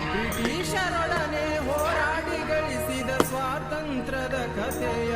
ಬ್ರಿಟಿಷರೊಡನೆ ಹೋರಾಡಿ ಗಳಿಸಿದ ಸ್ವಾತಂತ್ರ್ಯದ ಕಥೆಯ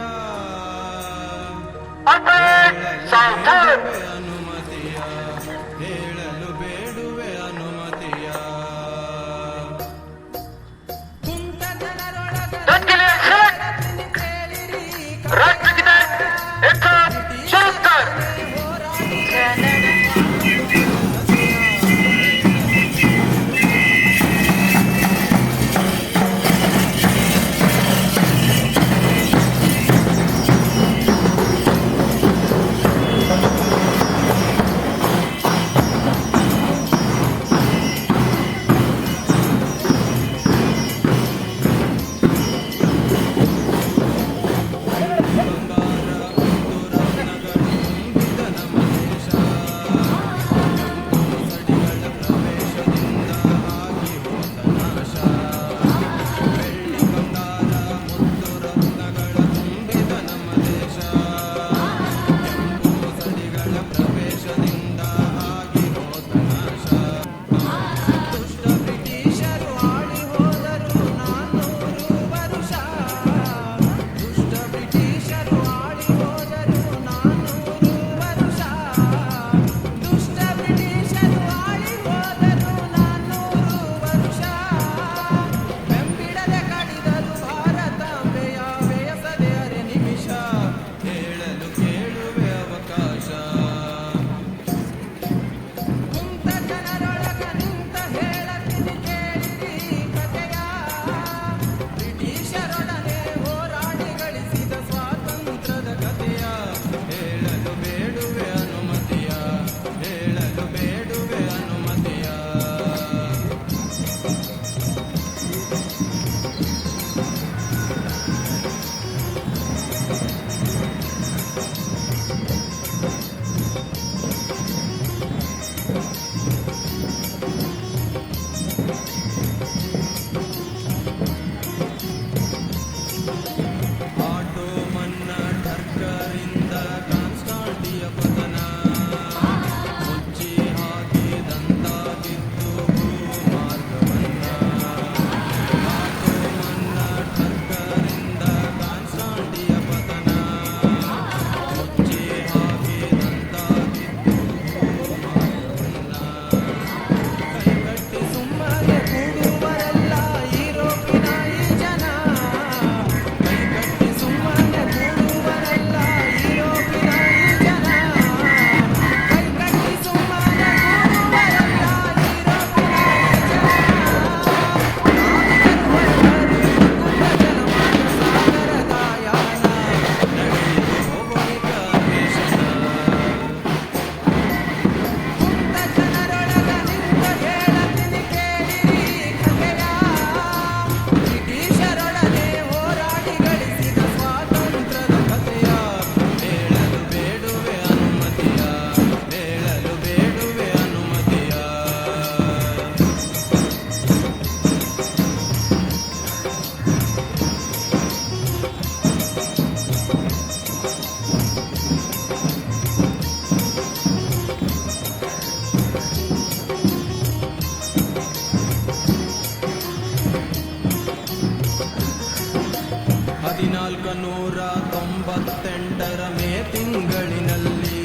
ನೂರ ತೊಂಬತ್ತೆಂಟರ ಮೇ ತಿಂಗಳಿನಲ್ಲಿ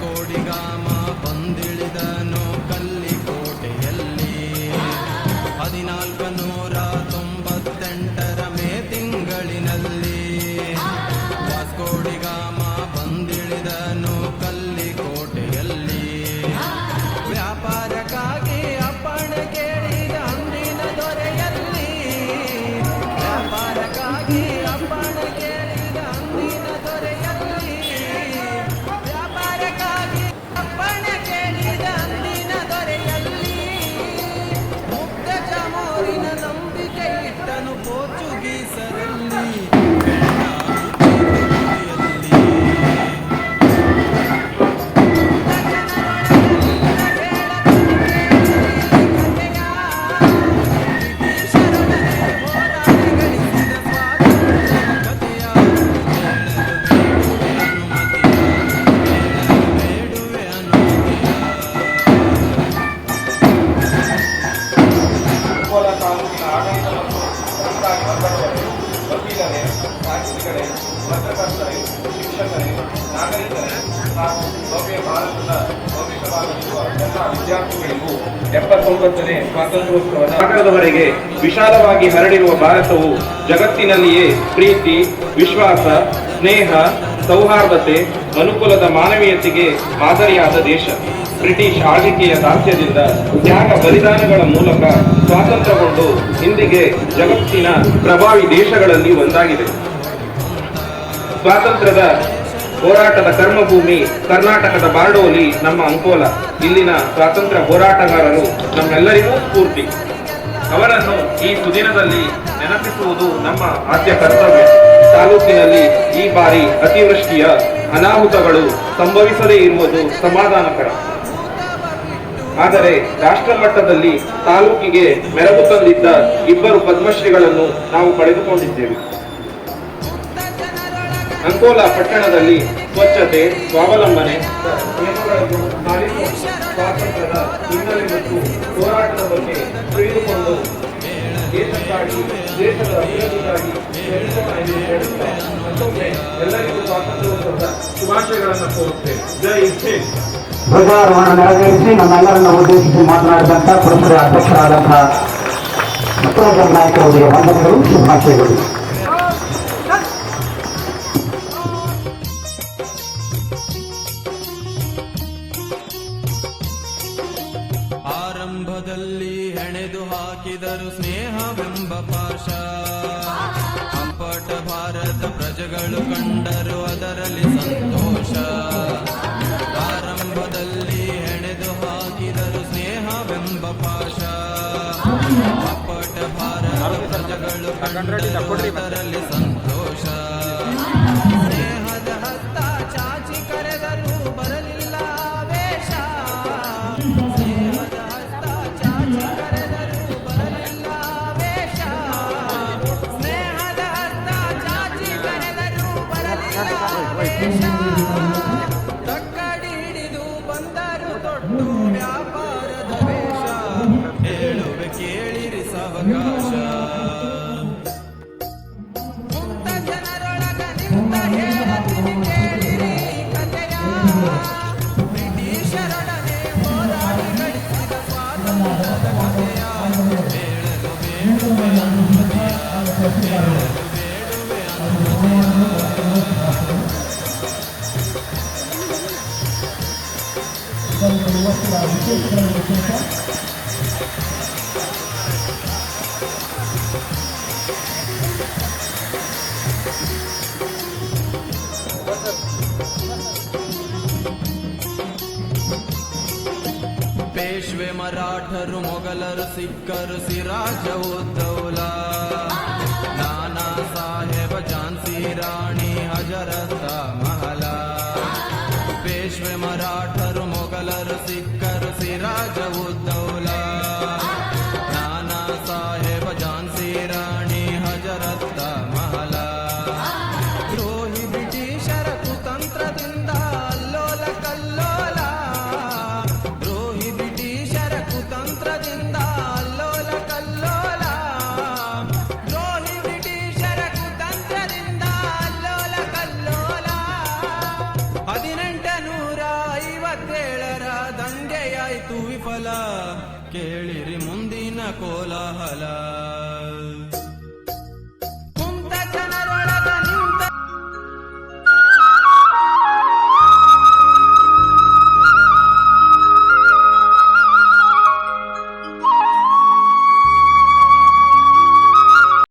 ಕೋಡಿಗಾಮ ಬಂದಿಳಿದನು ಕಲ್ಲಿಕೋಟೆಯಲ್ಲಿ. ಹದಿನಾಲ್ಕು ನೂರ feel ಎಪ್ಪತ್ತೊಂಬತ್ತನೇ ಸ್ವಾತಂತ್ರ್ಯೋತ್ಸವದ ಸಾಗರದವರೆಗೆ ವಿಶಾಲವಾಗಿ ಹರಡಿರುವ ಭಾರತವು ಜಗತ್ತಿನಲ್ಲಿಯೇ ಪ್ರೀತಿ, ವಿಶ್ವಾಸ, ಸ್ನೇಹ, ಸೌಹಾರ್ದತೆ, ಅನುಕೂಲದ ಮಾನವೀಯತೆಗೆ ಮಾದರಿಯಾದ ದೇಶ. ಬ್ರಿಟಿಷ್ ಆಳ್ವಿಕೆಯ ದಾಸ್ಯದಿಂದ ತ್ಯಾಗ ಬಲಿದಾನಗಳ ಮೂಲಕ ಸ್ವಾತಂತ್ರ್ಯಗೊಂಡು ಇಂದಿಗೆ ಜಗತ್ತಿನ ಪ್ರಭಾವಿ ದೇಶಗಳಲ್ಲಿ ಒಂದಾಗಿದೆ. ಸ್ವಾತಂತ್ರ್ಯದ ಹೋರಾಟದ ಕರ್ಮಭೂಮಿ ಕರ್ನಾಟಕದ ಬಾರ್ಡೋಲಿ ನಮ್ಮ ಅಂಕೋಲ. ಇಲ್ಲಿನ ಸ್ವಾತಂತ್ರ್ಯ ಹೋರಾಟಗಾರರು ನಮ್ಮೆಲ್ಲರಿಗೂ ಸ್ಫೂರ್ತಿ. ಅವರನ್ನು ಈ ಸುದಿನದಲ್ಲಿ ನೆನಪಿಸುವುದು ನಮ್ಮ ಆದ್ಯ ಕರ್ತವ್ಯ. ತಾಲೂಕಿನಲ್ಲಿ ಈ ಬಾರಿ ಅತಿವೃಷ್ಟಿಯ ಅನಾಹುತಗಳು ಸಂಭವಿಸದೇ ಇರುವುದು ಸಮಾಧಾನಕರ. ಆದರೆ ರಾಷ್ಟ್ರ ಮಟ್ಟದಲ್ಲಿ ತಾಲೂಕಿಗೆ ಮೆರಗು ತಂದಿದ್ದ ಇಬ್ಬರು ಪದ್ಮಶ್ರೀಗಳನ್ನು ನಾವು ಪಡೆದುಕೊಂಡಿದ್ದೇವೆ. ಅಂಕೋಲ ಪಟ್ಟಣದಲ್ಲಿ ಸ್ವಚ್ಛತೆ, ಸ್ವಾವಲಂಬನೆ ಹೋರಾಟದ ಎಲ್ಲರಿಗೂ ಶುಭಾಶಯಗಳನ್ನು ಧ್ವಜಾರೋಹಣ ನೆರವೇರಿಸಿ ನಮ್ಮೆಲ್ಲರನ್ನ ಉದ್ದೇಶಿಸಿ ಮಾತನಾಡಿದಂಥ ಪುರಸಭೆ ಅಧ್ಯಕ್ಷರಾದಂತಹ ಮತ್ತೊಬ್ಬ ನಾಯಕರೊಂದಿಗೆ ವಂದನೆಗಳು, ಶುಭಾಶಯಗಳು. ಹೆಣೆದು ಹಾಕಿದರು ಸ್ನೇಹವೆಂಬ ಪಾಶ ಅಪ್ಪಟ ಭಾರತ ಪ್ರಜೆಗಳು ಕಂಡರು ಅದರಲ್ಲಿ ಸಂತೋಷ. ಆರಂಭದಲ್ಲಿ ಹೆಣೆದು ಹಾಕಿದರು ಸ್ನೇಹವೆಂಬ ಪಾಶ ಅಪ್ಪಟ ಭಾರತ ಪ್ರಜೆಗಳು ಕಂಡರು ಅದರಲ್ಲಿ ಸಂತೋಷ. पेशवे मराठर मोगलर सिक्कर सिराज उद्दौला। नाना साहेब झांसी राणी हजरता ಮಹಲ ಪೇಶ್ವೆ ಮರಾಠರು ಮೊಘಲರು ಸಿಕ್ಕರು ಸಿರಾಜ ಉದ್ದೌಲಾ ನಾನಾ ಸಾಹೇಬ ಝಾನ್ಸಿ ರಾಣಿ ಹಜರತ ಮಹಲ ದ್ರೋಹಿ ಬ್ರಿಟಿಷರ ಕುತಂತ್ರದಿಂದ ಅಲ್ಲೋಲ ಕಲ್ಲೋಲ ದ್ರೋಹಿ ಬ್ರಿಟಿಷರ ಕುತಂತ್ರದಿಂದ لا